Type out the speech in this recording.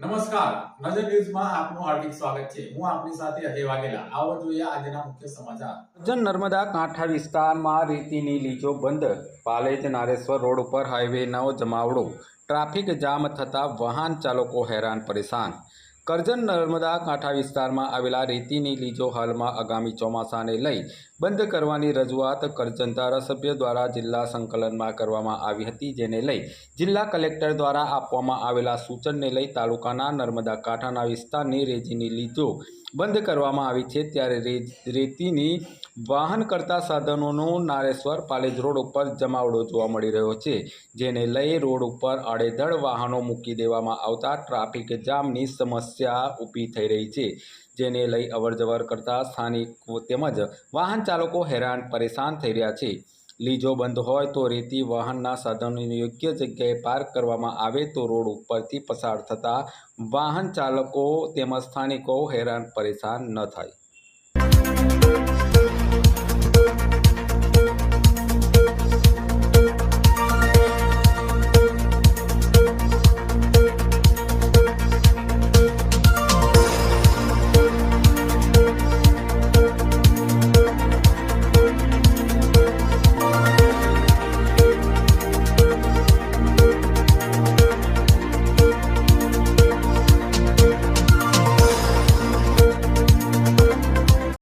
નમસ્કાર. નજર ન્યૂઝમાં આપનું હાર્દિક સ્વાગત છે. હું આપની સાથે અજય વાઘેલા. આવો જોઈએ આજના મુખ્ય સમાચાર. જન નર્મદા કાંઠા વિસ્તારમાં રેતીની લીજો બંધ. પાલેજ નારેશ્વર રોડ ઉપર હાઈવે નવ જમાવડો. ટ્રાફિક જામ થતાં વાહન ચાલકો હેરાન પરેશાન. કરજણ નર્મદા કાંઠા વિસ્તારમાં આવેલા રેતીની લીજો હાલમાં આગામી ચોમાસાને લઈ બંધ કરવાની રજૂઆત કરજણ ધારાસભ્ય દ્વારા જિલ્લા સંકલનમાં કરવામાં આવી હતી, જેને લઈ જિલ્લા કલેક્ટર દ્વારા આપવામાં આવેલા સૂચનને લઈ તાલુકાના નર્મદા કાંઠાના વિસ્તારની રેતીની લીજો બંધ કરવામાં આવી છે ત્યારે રેતીની વાહન કરતા સાધનોનો નારેશ્વર પાલેજ રોડ ઉપર જમાવડો જોવા મળી રહ્યો છે, જેને લઈ રોડ ઉપર આડેધડ વાહનો મૂકી દેવામાં આવતા ટ્રાફિક જામની સમસ્યા ઊભી થઈ રહી છે, જેને લઈ અવરજવર કરતા સ્થાનિકો તેમજ વાહન ચાલકો હેરાન પરેશાન થઈ રહ્યા છે. લીજો બંધ હોય તો રેતી વાહનના સાધનોને યોગ્ય જગ્યાએ પાર્ક કરવામાં આવે તો રોડ ઉપરથી પસાર થતા વાહન ચાલકો તેમજ સ્થાનિકો હેરાન પરેશાન ન થાય.